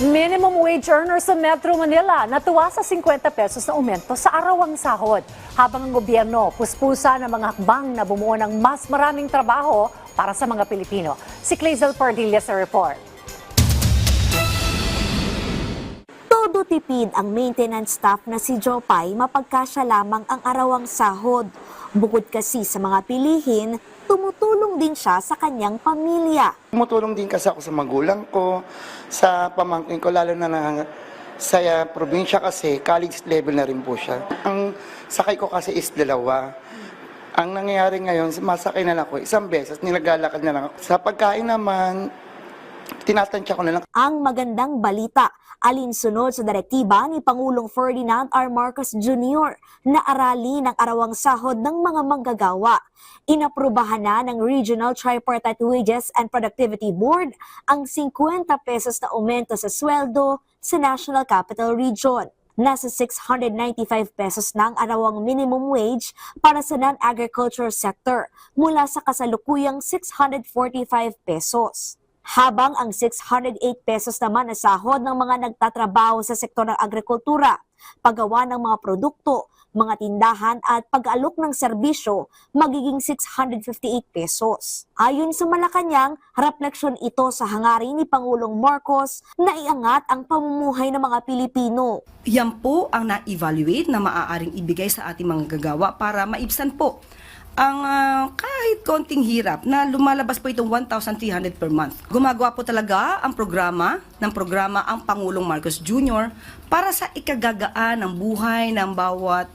Minimum wage earner sa Metro Manila natuwa sa 50 pesos na aumento sa arawang sahod. Habang ang gobyerno puspusa ng mga hakbang na bumuo ng mas maraming trabaho para sa mga Pilipino. Si Clazel Pardilla sa report. Todo tipid ang maintenance staff na si Jopay mapagkasya lamang ang arawang sahod. Bukod kasi sa mga pilihin, tumutulong din siya sa kanyang pamilya. Tumutulong din kasi ako sa magulang ko, sa pamangkin ko, lalo na na sa uh, probinsya kasi, college level na rin po siya. Ang sakay ko kasi is dalawa. Ang nangyayari ngayon, masakay na lang ako isang beses, nilagalakad na lang ako. Sa pagkain naman, tinatansya ko na lang. Ang magandang balita, alinsunod sa direktiba ni Pangulong Ferdinand R. Marcos Jr. na aralin ang arawang sahod ng mga manggagawa. Inaprubahan na ng Regional Tripartite Wages and Productivity Board ang 50 pesos na aumento sa sweldo sa National Capital Region. Nasa 695 pesos na ang arawang minimum wage para sa non-agriculture sector mula sa kasalukuyang 645 pesos habang ang 608 pesos naman na sahod ng mga nagtatrabaho sa sektor ng agrikultura, paggawa ng mga produkto, mga tindahan at pag-alok ng serbisyo magiging 658 pesos. Ayon sa Malacanang, refleksyon ito sa hangarin ni Pangulong Marcos na iangat ang pamumuhay ng mga Pilipino. Yan po ang na-evaluate na maaaring ibigay sa ating mga gagawa para maibsan po ang ah, kahit konting hirap na lumalabas po itong 1,300 per month. Gumagawa po talaga ang programa ng programa ang Pangulong Marcos Jr. para sa ikagagaan ng buhay ng bawat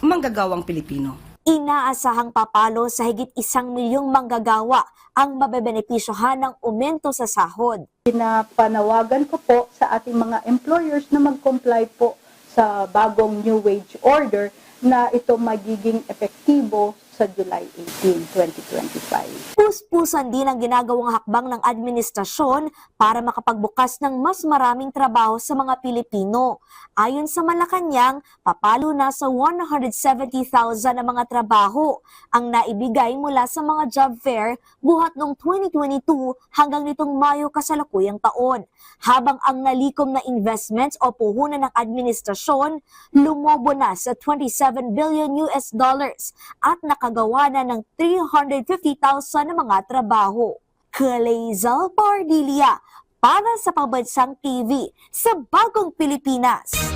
manggagawang Pilipino. Inaasahang papalo sa higit isang milyong manggagawa ang mabebenepisyohan ng aumento sa sahod. pinapanawagan ko po sa ating mga employers na mag-comply po sa bagong new wage order na ito magiging epektibo sa July 18, 2025. Puspusan din ang ginagawang hakbang ng administrasyon para makapagbukas ng mas maraming trabaho sa mga Pilipino. Ayon sa Malacanang, papalo na sa 170,000 na mga trabaho ang naibigay mula sa mga job fair buhat noong 2022 hanggang nitong Mayo kasalukuyang taon. Habang ang nalikom na investments o puhunan ng administrasyon lumobo na sa 27 billion US dollars at nakagawa na ng 350,000 na mga trabaho. Kaleza Pardilia para sa Pambansang TV sa Bagong Pilipinas.